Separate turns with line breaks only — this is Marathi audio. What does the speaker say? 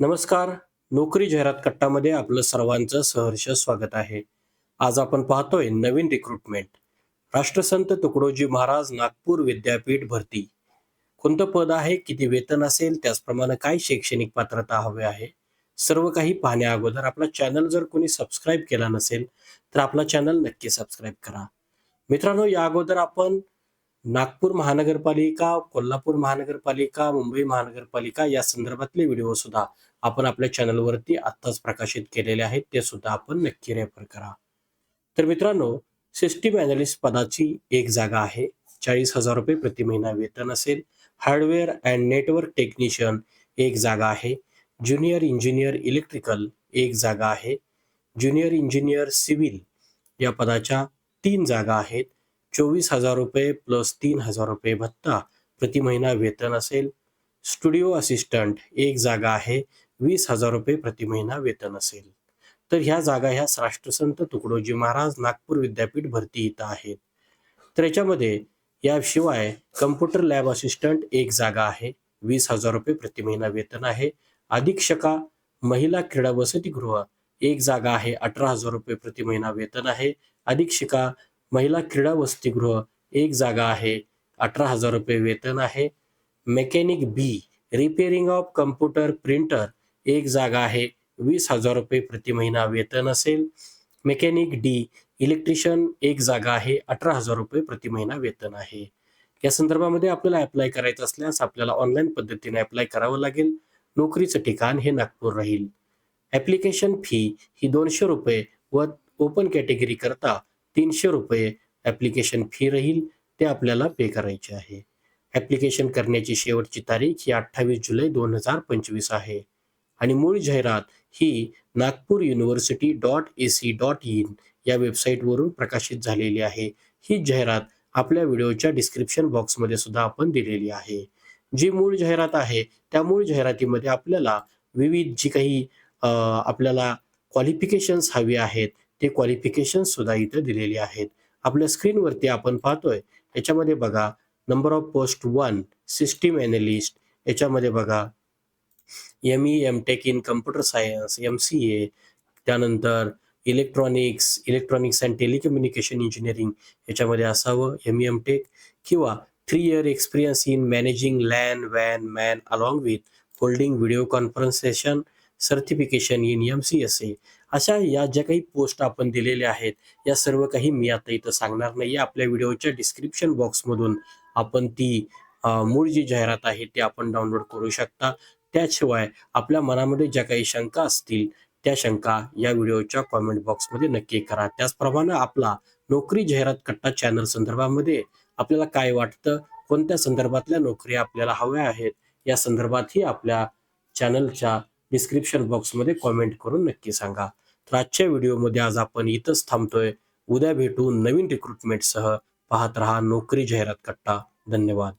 नमस्कार. नोकरी जाहिरात कट्टामध्ये आपलं सर्वांचं सहर्ष स्वागत आहे. आज आपण पाहतोय नवीन रिक्रुटमेंट राष्ट्रसंत तुकडोजी महाराज नागपूर विद्यापीठ भरती. कोणतं पद आहे? किती वेतन असेल? त्याचप्रमाणे काय शैक्षणिक पात्रता हवे आहे? सर्व काही पाहण्या अगोदर आपला चॅनल जर कोणी सबस्क्राईब केला नसेल तर आपला चॅनल नक्की सबस्क्राईब करा. मित्रांनो या अगोदर आपण नागपूर महानगरपालिका कोल्हापूर महानगरपालिका मुंबई महानगरपालिका या संदर्भातले व्हिडिओ सुद्धा आपण आपल्या चॅनलवरती आत्ताच प्रकाशित केलेले आहेत. ते सुद्धा आपण नक्की रेफर करा. तर मित्रांनो सिस्टीम अॅनालिस्ट पदाची एक जागा आहे. चाळीस हजार रुपये प्रति महिना वेतन असेल. हार्डवेअर अँड नेटवर्क टेक्निशियन एक जागा आहे. ज्युनियर इंजिनियर इलेक्ट्रिकल एक जागा आहे. ज्युनियर इंजिनियर सिव्हिल या पदाच्या तीन जागा आहेत. चोवीस हजार रुपये प्लस तीन हजार रुपये भत्ता प्रति महिना वेतन असेल. स्टुडिओ असिस्टंट एक जागा आहे वीस हजार रुपये प्रति महिना वेतन असेल. तर ह्या जागा ह्या राष्ट्रसंत तुकडोजी महाराज नागपूर विद्यापीठ भरती इथं आहेत. तर याच्यामध्ये याशिवाय कम्प्युटर लॅब असिस्टंट एक जागा आहे वीस हजार रुपये प्रति महिना वेतन आहे. अधीक्षका महिला क्रीडा वसतिगृह एक जागा आहे अठरा हजार रुपये प्रति महिना वेतन आहे. अधीक्षिका महिला क्रीडा वसतिगृह एक जागा आहे. अठरा हजार रुपये वेतन आहे. Mechanic B repairing of computer printer एक जागा आहे. वीस हजार रुपये प्रति महिना वेतन असेल. मेकॅनिक डी इलेक्ट्रिशियन एक जागा आहे. अठरा हजार रुपये प्रति महिना वेतन आहे. या संदर्भामध्ये आपल्याला अप्लाय करायचं असल्यास आपल्याला ऑनलाईन पद्धतीने अप्लाय करावं लागेल. नोकरीचं ठिकाण हे नागपूर राहील. ॲप्लिकेशन फी ही दोनशे रुपये व ओपन कॅटेगरी करता तीनशे रुपये ॲप्लिकेशन फी राहील ते आपल्याला पे करायचे आहे. ॲप्लिकेशन करण्याची शेवटची तारीख ही अठ्ठावीस जुलै दोन हजार पंचवीस आहे. आणि मूळ जाहिरात ही Nagpur university dot A C dot in या वेबसाईटवरून प्रकाशित झालेली आहे. ही जाहिरात आपल्या व्हिडिओच्या डिस्क्रिप्शन बॉक्समध्ये सुद्धा आपण दिलेली आहे. जी मूळ जाहिरात आहे त्या मूळ जाहिरातीमध्ये आपल्याला विविध जी काही आपल्याला क्वालिफिकेशन्स हवी आहेत ते क्वालिफिकेशन सुद्धा इथं दिलेली आहेत. आपल्या स्क्रीनवरती आपण पाहतोय याच्यामध्ये बघा number of post one system analyst याच्यामध्ये बघा M E M tech in computer science M C A त्यानंतर electronics electronics and telecommunication engineering याच्यामध्ये असावं एम ई एम टेक किंवा three year experience in managing LAN van MAN along with holding video conferencing certification in M C S A अशा या ज्या काही पोस्ट आपण दिलेल्या आहेत या सर्व काही मी आता इथं सांगणार नाही. आपल्या व्हिडिओच्या डिस्क्रिप्शन बॉक्समधून आपण ती मूळ जी जाहिरात आहे ती आपण डाउनलोड करू शकता. त्याशिवाय आपल्या मनामध्ये ज्या काही शंका असतील त्या शंका या व्हिडिओच्या कॉमेंट बॉक्समध्ये नक्की करा. त्याचप्रमाणे आपला नोकरी जाहिरात कट्टा चॅनल संदर्भामध्ये आपल्याला काय वाटतं? कोणत्या संदर्भातल्या नोकऱ्या आपल्याला हव्या आहेत? या संदर्भातही आपल्या चॅनलच्या डिस्क्रिप्शन बॉक्समध्ये कॉमेंट करून नक्की सांगा. तर आजच्या व्हिडिओमध्ये आज आपण इथंच थांबतोय. उद्या भेटू नवीन रिक्रुटमेंटसह पाहत रहा नोकरी जाहिरात कट्टा. धन्यवाद.